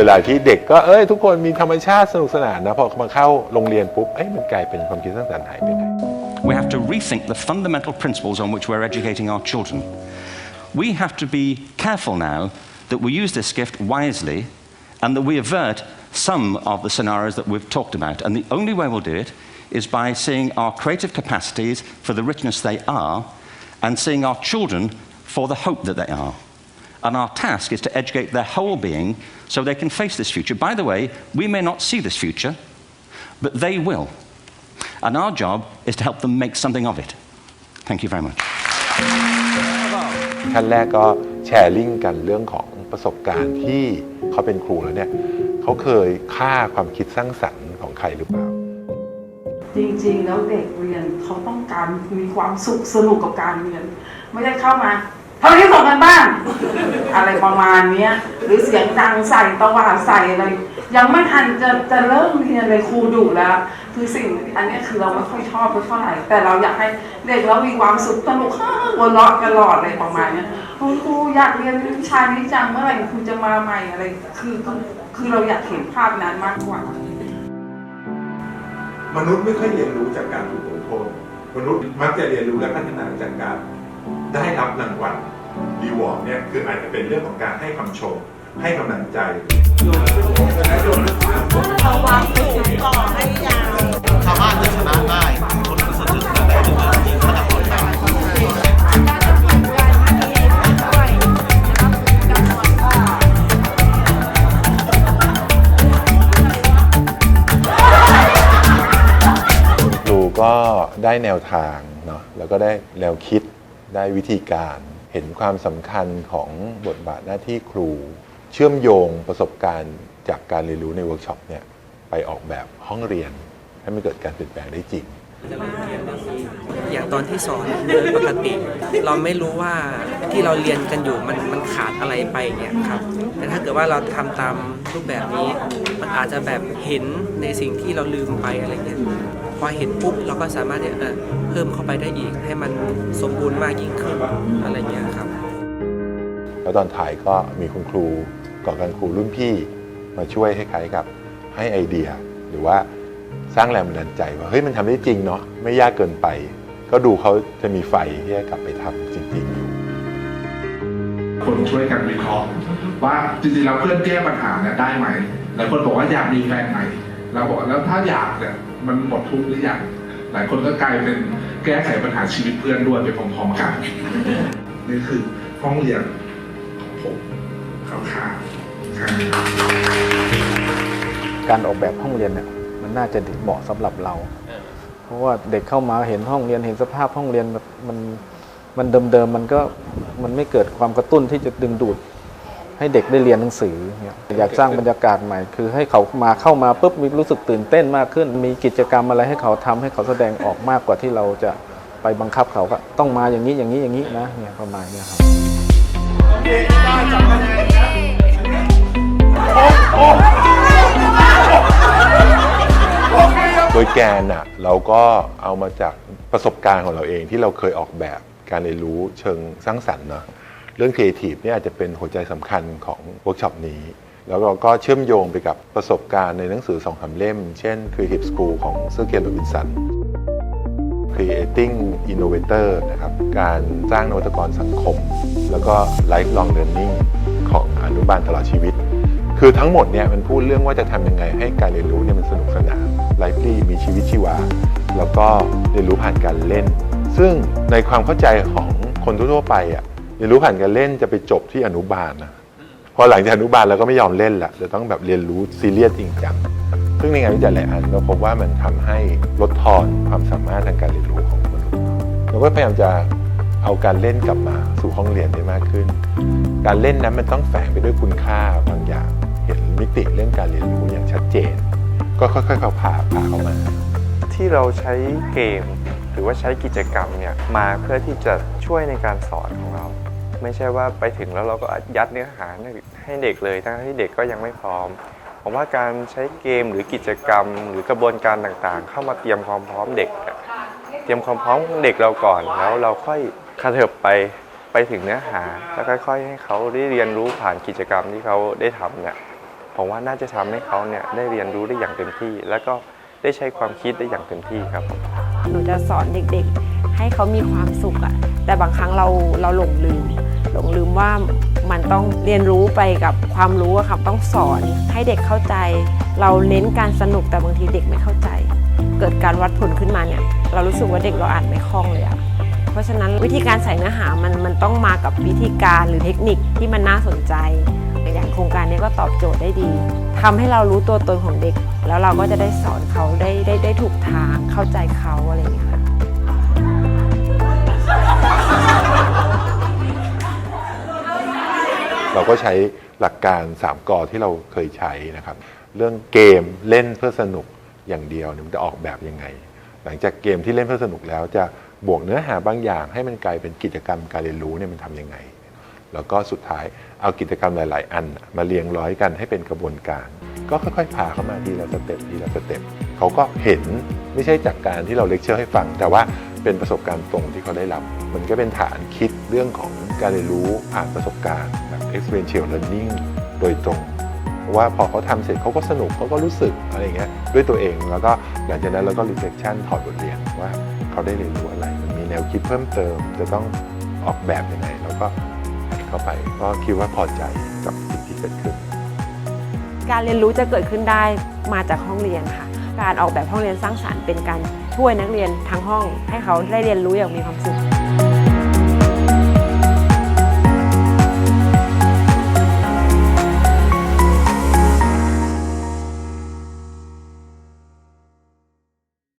วลาที่เด็กก็เอ้ยทุกคนมีธรรมชาติสนุกสนานนะพอมาเข้าโรงเรียนปุ๊บเอ้ยมันกลายเป็นความคิดสร้างสรรค์หายไปไหน We have to rethink the fundamental principles on which we're educating our children. We have to be careful now that we use this gift wisely and that we avert some of the scenarios that we've talked about. And the only way we'll do it is by seeing our creative capacities for the richness they are and seeing our children for the hope that they are. And our task is to educate their whole being so they can face this future. By the way, we may not see this future, but they will. And our job is to help them make something of it. Thank you very much. ขั้นแรกก็แชร์ลิงก์กันเรื่องของประสบการณ์ที่เขาเป็นครูแล้วเนี่ยเขาเคยฆ่าความคิดสร้างสรรค์ของใครหรือเปล่า จริงๆ แล้วเด็กเรียนเขาต้องการมีความสุขสนุกกับการเรียน ไม่ได้เข้ามา ทำที่ส่งกันบ้านอะไรประมาณเนี้ย หรือเสียงดังใส่ตวาดใส่อะไร ยังไม่ทันจะจะเริ่มเรียนเลยครูดุแล้ว คือสิ่งอันนี้คือเราไม่ค่อยชอบเท่าไหร่ แต่เราอยากให้เด็กเรามีความสุขสนุกฮ่าหัวเราะตลอดอะไรประมาณเนี้ยคุณครูอยากเรียนวิชานี้จังเมื่อไหร่ครูจะมาใหม่อะไรคือคือคือเราอยากเห็นภาพนั้นมากกว่ามนุษย์ไม่ค่อยเรียนรู้จากการถูกลงโทษมนุษย์มักจะเรียนรู้และพัฒนาจากการได้รับรางวัล รีวอร์ดเนี่ยคืออาจจะเป็นเรื่องของการให้คำชม ให้กำลังใจชาวบ้านจะชนะได้คนที่สนใจแต่ถึงจะยิงฆาตกรได้คุณครูก็ได้แนวทางเนาะแล้วก็ได้แนวคิดได้วิธีการ เห็นความสำคัญของบทบาทหน้าที่ครู เชื่อมโยงประสบการณ์จากการเรียนรู้ในเวิร์กช็อปเนี่ยไปออกแบบห้องเรียน ให้มันเกิดการเปลี่ยนแปลงได้จริง อย่างตอนที่สอนเดินปกติ เราไม่รู้ว่าที่เราเรียนกันอยู่มันมันขาดอะไรไปเนี่ยครับแต่ถ้าเกิดว่าเราทำตามรูปแบบนี้ มันอาจจะแบบเห็นในสิ่งที่เราลืมไปอะไรเงี้ย พอเห็นปุ๊บเราก็สามารถเนี่ยเออเพิ่มเข้าไปได้อีก ให้มันสมบูรณ์มากยิ่งขึ้นอะไรเงี้ยครับ แล้วตอนถ่ายก็มีคุณครูก่อการครูรุ่นพี่มาช่วยให้คล้ายกับให้ไอเดีย หรือว่าสร้างแรงบันดาลใจว่าเฮ้ยมันทำได้จริงเนาะไม่ยากเกินไป ก็ดูเขาจะมีไฟที่จะกลับไปทำจริง ๆ อยู่ คนช่วยกันวิเคราะห์ว่าจริงๆแล้วเพื่อนแก้ปัญหาเนี่ยได้ไหมหลายคนบอกว่าอยากมีแฟนใหม่เราบอกแล้วถ้าอยากเนี่ย มันหมดทุกข์หรือยังหลายคนก็กลายเป็นแก้ไขปัญหาชีวิตเพื่อนด้วยไปพร้อมๆกันนี่คือห้องเรียนของผมคร่าวๆครับการออกแบบห้องเรียนเนี่ยมันน่าจะเหมาะสำหรับเรา เพราะว่าเด็กเข้ามาเห็นห้องเรียนเห็นสภาพห้องเรียนแบบมันมันเดิมๆมันก็มันไม่เกิดความกระตุ้นที่จะดึงดูด ให้เด็กได้เรียนหนังสือ อยากสร้างบรรยากาศใหม่ คือให้เขามาเข้ามาปุ๊บมีรู้สึกตื่นเต้นมากขึ้น มีกิจกรรมอะไรให้เขาทำให้เขาแสดงออกมากกว่าที่เราจะไปบังคับเขาก็ต้องมาอย่างนี้อย่างนี้อย่างนี้นะเนี่ยประมาณนี้ครับโดยแกนน่ะเราก็เอามาจากประสบการณ์ของเราเองที่เราเคยออกแบบการเรียนรู้เชิงสร้างสรรค์เนาะ เรื่องครีเอทีฟนี่อาจจะเป็นหัวใจสำคัญของเวิร์กช็อปนี้ แล้วเราก็เชื่อมโยงไปกับประสบการณ์ในหนังสือสองสาเล่ม เช่น Creative School ของเซอร์เกียร์โรบินสัน Creating Innovator นะครับการสร้างนวัตกรสังคม แล้วก็ Lifelong Learning ของอนุบาลตลอดชีวิต คือทั้งหมดเนี่ยมันพูดเรื่องว่าจะทำยังไงให้การเรียนรู้เนี่ยมันสนุกสนานไลฟ์ลี่มีชีวิตชีวา แล้วก็เรียนรู้ผ่านการเล่น ซึ่งในความเข้าใจของคนทั่วไปอะ เรียนรู้ผ่านการเล่นจะไปจบที่อนุบาลนะพอหลังจากอนุบาลเราก็ไม่ยอมเล่นละจะต้องแบบเรียนรู้ซีเรียสจริงจังซึ่งในงานวิจัยหลายอันเราพบว่ามันทำให้ลดทอนความสามารถทางการเรียนรู้ของมนุษย์เราก็พยายามจะเอาการเล่นกลับมาสู่ห้องเรียนได้มากขึ้น การเล่นนั้นมันต้องแฝงไปด้วยคุณค่าบางอย่าง เห็นมิติเรื่องการเรียนรู้อย่างชัดเจน ก็ค่อยๆเขาพาพาเข้ามา ที่เราใช้เกม หรือว่าใช้กิจกรรมเนี่ยมาเพื่อที่จะช่วยในการสอนของเรา ไม่ใช่ว่าไปถึงแล้วเราก็ยัดเนื้อหาให้เด็กเลยทั้งที่เด็กก็ยังไม่พร้อม ผมว่าการใช้เกมหรือกิจกรรม หรือกระบวนการต่างๆ เข้ามาเตรียมความพร้อมเด็ก เตรียมความพร้อมเด็กเราก่อนแล้วเราค่อยกระเถิบไปไปถึงเนื้อหา แล้วค่อยๆให้เขาได้เรียนรู้ผ่านกิจกรรมที่เขาได้ทำเนี่ยผมว่าน่าจะทำให้เขาเนี่ยได้เรียนรู้ได้อย่างเต็มที่ แล้วก็ได้ใช้ความคิดได้อย่างเต็มที่ครับหนูจะสอนเด็กๆ ให้เขามีความสุขอะแต่บางครั้งเราเราหลงลืม หลงลืมว่ามันต้องเรียนรู้ไปกับความรู้อะค่ะต้องสอนให้เด็กเข้าใจ เราเน้นการสนุกแต่บางทีเด็กไม่เข้าใจ เกิดการวัดผลขึ้นมาเนี่ยเรารู้สึกว่าเด็กเราอ่านไม่คล่องเลยอะเพราะฉะนั้นวิธีการใส่เนื้อหามันมันต้องมากับวิธีการหรือเทคนิคที่มันน่าสนใจอย่างโครงการนี้ก็ตอบโจทย์ได้ดีทำให้เรารู้ตัวตนของเด็ก แล้วเราก็จะได้สอนเขาได้ได้ได้ถูกทางเข้าใจเขาอะไรอย่างเงี้ย เราก็ใช้หลักการ 3กอที่เราเคยใช้นะครับ เรื่องเกมเล่นเพื่อสนุกอย่างเดียวเนี่ยมันจะออกแบบยังไง หลังจากเกมที่เล่นเพื่อสนุกแล้วจะบวกเนื้อหาบางอย่าง ให้มันกลายเป็นกิจกรรมการเรียนรู้เนี่ยมันทำยังไง แล้วก็สุดท้ายเอากิจกรรมหลาย ๆ อัน มาเรียงร้อยกันให้เป็นกระบวนการ ก็ค่อย ๆ พาเข้ามาทีละสเต็ปทีละสเต็ปเขาก็เห็นไม่ใช่จากการที่เราเลคเชอร์ให้ฟัง แต่ว่าเป็นประสบการณ์ตรงที่เขาได้รับ มันก็เป็นฐานคิดเรื่องของ การเรียนรู้ผ่านประสบการณ์แบบ experiential learning โดยตรงเพราะว่าพอเขาทำเสร็จเขาก็สนุกเขาก็รู้สึกอะไรอย่างเงี้ยด้วยตัวเองแล้วก็หลังจากนั้นเราก็ reflection ถอดบทเรียนว่าเขาได้เรียนรู้อะไร มันมีแนวคิดเพิ่มเติม จะต้องออกแบบยังไงแล้วก็เข้าไปก็คิดว่าพอใจกับสิ่งที่เกิดขึ้น การเรียนรู้จะเกิดขึ้นได้มาจากห้องเรียนค่ะ การออกแบบห้องเรียนสร้างสารรค์เป็นการช่วยนักเรียนทั้งห้อง ให้เขาได้เรียนรู้อย่างมีความสุข